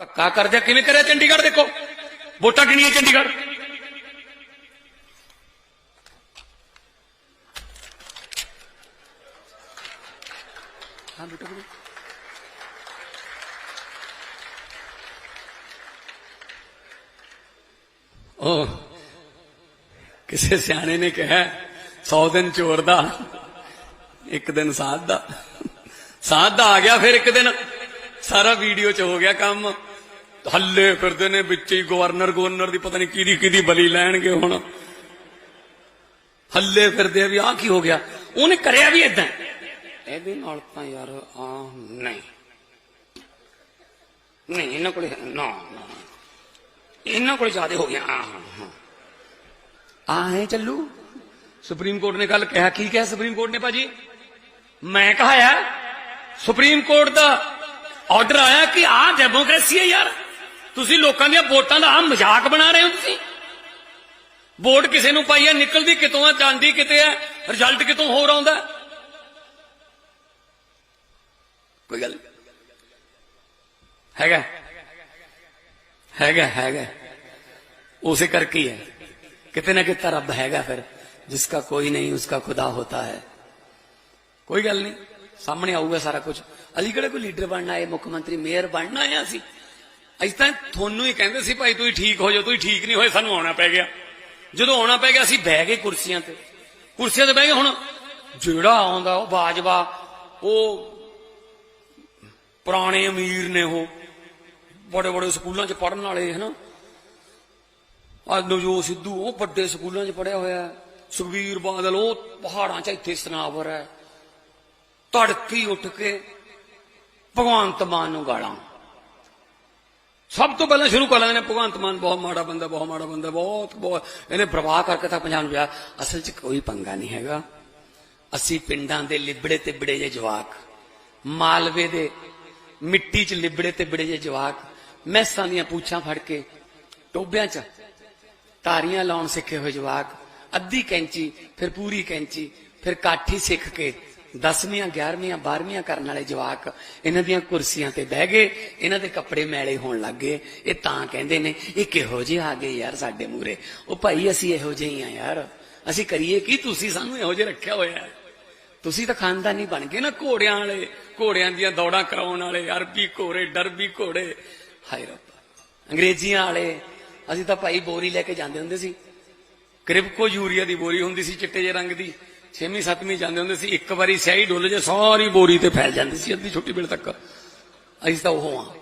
ਧੱਕਾ ਕਰਦਿਆ ਕਿਵੇਂ ਕਰਿਆ ਚੰਡੀਗੜ੍ਹ ਦੇਖੋ ਵੋਟਾਂ ਕਿੰਨੀਆਂ ਚੰਡੀਗੜ੍ਹ ਹਾਂ ਬੇਟਾ ਬੋਲੋ। ਉਹ ਕਿਸੇ ਸਿਆਣੇ ਨੇ ਕਿਹਾ 100 ਦਿਨ ਚੋਰ ਦਾ ਇੱਕ ਦਿਨ ਸਾਧ ਦਾ ਸਾਧ ਦਾ ਆ ਗਿਆ ਫਿਰ ਇੱਕ ਦਿਨ ਸਾਰਾ ਵੀਡੀਓ ਚ ਹੋ ਗਿਆ ਕੰਮ ਹੱਲੇ ਫਿਰਦੇ ਨੇ ਵਿੱਚ ਹੀ ਗਵਰਨਰ ਗਵਰਨਰ ਦੀ ਪਤਾ ਨਹੀਂ ਕਿਹਦੀ ਕਿਹਦੀ ਬਲੀ ਲੈਣਗੇ ਹੁਣ। ਹੱਲੇ ਫਿਰਦੇ ਵੀ ਆਹ ਕੀ ਹੋ ਗਿਆ? ਉਹਨੇ ਕਰਿਆ ਵੀ ਇਦਾਂ ਇਹਦੇ ਨਾਲ ਤਾਂ ਯਾਰ ਆ ਨਹੀਂ। ਨਹੀਂ, ਇਹਨਾਂ ਕੋਲ ਨਾ ਇਹਨਾਂ ਕੋਲ ਜ਼ਿਆਦਾ ਹੋ ਗਿਆ। ਆ ਆ ਹੈ ਚੱਲੂ। ਸੁਪਰੀਮ ਕੋਰਟ ਨੇ ਕੱਲ ਕਿਹਾ, ਕੀ ਕਿਹਾ ਸੁਪਰੀਮ ਕੋਰਟ ਨੇ ਭਾਜੀ? ਮੈਂ ਕਹਾਇਆ ਸੁਪਰੀਮ ਕੋਰਟ ਦਾ ਆਰਡਰ ਆਇਆ ਕਿ ਆਹ ਡੈਮੋਕ੍ਰੇਸੀ ਹੈ ਯਾਰ। ਤੁਸੀਂ ਲੋਕਾਂ ਦੀਆਂ ਵੋਟਾਂ ਦਾ ਆਹ ਮਜ਼ਾਕ ਬਣਾ ਰਹੇ ਹੋ ਤੁਸੀਂ ਵੋਟ ਕਿਸੇ ਨੂੰ ਪਾਈ ਹੈ ਨਿਕਲਦੀ ਕਿਤੋਂ ਆ ਜਾਂਦੀ ਕਿਤੇ ਹੈ ਰਿਜ਼ਲਟ ਕਿਤੋਂ ਹੋਰ ਆਉਂਦਾ ਹੈ। ਕੋਈ ਗੱਲ ਨਹੀਂ। ਹੈਗਾ ਹੈਗਾ ਹੈਗਾ ਉਸੇ ਕਰਕੇ ਹੀ ਹੈ ਕਿਤੇ ਨਾ ਕਿਤੇ ਰੱਬ ਹੈਗਾ ਫਿਰ ਜਿਸਕਾ ਕੋਈ ਨਹੀਂ ਉਸਕਾ ਖੁਦਾ ਹੋਤਾ ਹੈ ਕੋਈ ਗੱਲ ਨਹੀਂ ਸਾਹਮਣੇ ਆਊਗਾ ਸਾਰਾ ਕੁਝ ਅਸੀਂ ਕਿਹੜੇ ਕੋਈ ਲੀਡਰ ਬਣਨਾ ਹੈ ਮੁੱਖ ਮੰਤਰੀ ਮੇਅਰ ਬਣਨਾ ਹੈ ਅਸੀਂ ਤਾਂ ਤੁਹਾਨੂੰ ਹੀ ਕਹਿੰਦੇ ਸੀ ਭਾਈ ਤੁਸੀਂ ਠੀਕ ਹੋ ਜਾਓ, ਤੁਸੀਂ ਠੀਕ ਨਹੀਂ ਹੋਏ, ਸਾਨੂੰ ਆਉਣਾ ਪੈ ਗਿਆ। ਜਦੋਂ ਆਉਣਾ ਪੈ ਗਿਆ, ਅਸੀਂ ਬਹਿ ਗਏ ਕੁਰਸੀਆਂ ਤੇ। ਕੁਰਸੀਆਂ ਤੇ ਬਹਿ ਗਏ, ਹੁਣ ਜਿਹੜਾ ਆਉਂਦਾ, ਉਹ ਬਾਜਵਾ, ਉਹ ਪੁਰਾਣੇ ਅਮੀਰ ਨੇ ਉਹ। ਬੜੇ ਬੜੇ ਸਕੂਲਾਂ 'ਚ ਪੜਨ ਵਾਲੇ, ਹਨਾ? ਆ ਨਵਜੋਤ ਸਿੱਧੂ, ਉਹ ਵੱਡੇ ਸਕੂਲਾਂ 'ਚ ਪੜਿਆ ਹੋਇਆ ਸੁਖਬੀਰ ਬਾਦਲ, ਉਹ ਪਹਾੜਾਂ 'ਚ ਇੱਥੇ ਸਨਾਵਰ ਹੈ। ਤੜਕੀ ਉੱਠ ਕੇ ਭਗਵੰਤ ਮਾਨ ਨੂੰ ਗਾਲਾਂ। ਸਭ ਤੋਂ ਪਹਿਲਾਂ ਸ਼ੁਰੂ ਕਰ ਲੈਂਦੇ ਨੇ, ਭਗਵੰਤ ਮਾਨ ਬਹੁਤ ਮਾੜਾ ਬੰਦਾ, ਬਹੁਤ ਮਾੜਾ ਬੰਦਾ, ਬਹੁਤ ਬਹੁਤ। ਇਹਨੇ ਪ੍ਰਵਾਹ ਕਰਕੇ ਤਾਂ ਪੰਜਾਬ ਨੂੰ ਵਿਆਹ। ਅਸਲ 'ਚ ਕੋਈ ਪੰਗਾ ਨਹੀਂ ਹੈਗਾ। ਅਸੀਂ ਪਿੰਡਾਂ ਦੇ ਲਿਬੜੇ ਤੇ ਬੜੇ ਜੇ ਜਵਾਕ। ਮਾਲਵੇ ਦੇ ਮਿੱਟੀ 'ਚ ਲਿਬੜੇ ਤੇ ਬੜੇ ਜੇ ਜਵਾਕ। ਮੈਸਾਂ ਦੀਆਂ ਪੂਛਾਂ ਫੜ ਕੇ ਟੋਬਿਆਂ 'ਚ ਤਾਰੀਆਂ ਲਾਉਣ ਸਿੱਖੇ ਹੋਏ ਜਵਾਕ। ਅੱਧੀ ਕੈਂਚੀ, ਫਿਰ ਪੂਰੀ ਕੈਂਚੀ, ਫਿਰ ਕਾਠੀ ਸਿੱਖ ਕੇ 10ਵੀਆਂ 11ਵੀਆਂ 12ਵੀਆਂ ਕਰਨ ਵਾਲੇ ਜਵਾਕ ਇਹਨਾਂ ਦੀਆਂ ਕੁਰਸੀਆਂ ਤੇ ਬਹਿ ਗਏ, ਇਹਨਾਂ ਦੇ ਕੱਪੜੇ ਮੈਲੇ ਹੋਣ ਲੱਗ ਗਏ। ਇਹ ਤਾਂ ਕਹਿੰਦੇ ਨੇ, ਇਹ ਕਿਹੋ ਜਿਹੇ ਆ ਗਏ ਯਾਰ ਸਾਡੇ ਮੂਰੇ ਉਹ ਭਾਈ, ਅਸੀਂ ਇਹੋ ਜਿਹੇ ਹੀ ਆ ਯਾਰ। ਅਸੀਂ ਕਰੀਏ ਕੀ? ਤੁਸੀਂ ਸਾਨੂੰ ਇਹੋ ਜਿਹੇ ਰੱਖਿਆ ਹੋਇਆ ਤੁਸੀਂ ਤਾਂ ਖਾਨਦਾਨੀ ਬਣ ਗਏ ਨਾ ਘੋੜਿਆਂ ਵਾਲੇ। ਘੋੜਿਆਂ ਦੀਆਂ ਦੌੜਾਂ ਕਰਾਉਣ ਵਾਲੇ, ਅਰਬੀ ਘੋੜੇ, ਡਰਬੀ ਘੋੜੇ। ਹਾਏ ਰੱਬਾ। ਅੰਗਰੇਜ਼ੀਆਂ ਵਾਲੇ, ਅਸੀਂ ਤਾਂ ਭਾਈ ਬੋਰੀ ਲੈ ਕੇ ਜਾਂਦੇ ਹੁੰਦੇ ਸੀ। ਕ੍ਰਿਪਕੋ ਯੂਰੀਆ ਦੀ ਬੋਰੀ ਹੁੰਦੀ ਸੀ, ਚਿੱਟੇ ਜਿਹੇ ਰੰਗ ਦੀ। 6ਵੀਂ 7ਵੀਂ ਜਾਂਦੇ ਹੁੰਦੇ ਸੀ, ਇੱਕ ਵਾਰੀ ਸਿਆਹੀ ਡੁੱਲ ਜੇ, ਸਾਰੀ ਬੋਰੀ ਤੇ ਫੈਲ ਜਾਂਦੀ ਸੀ, ਅੱਧੀ ਛੋਟੀ ਵੇਲੇ ਤੱਕ। ਅਸੀਂ ਤਾਂ ਉਹ ਹਾਂ।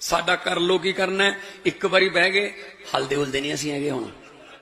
ਸਾਡਾ ਕਰ ਲੋ ਕੀ ਕਰਨਾ ਇੱਕ ਵਾਰੀ ਬਹਿ ਗਏ ਹਲਦੇ ਹੁਲਦੇ ਨਹੀਂ ਅਸੀਂ ਹੈਗੇ ਹੁਣ।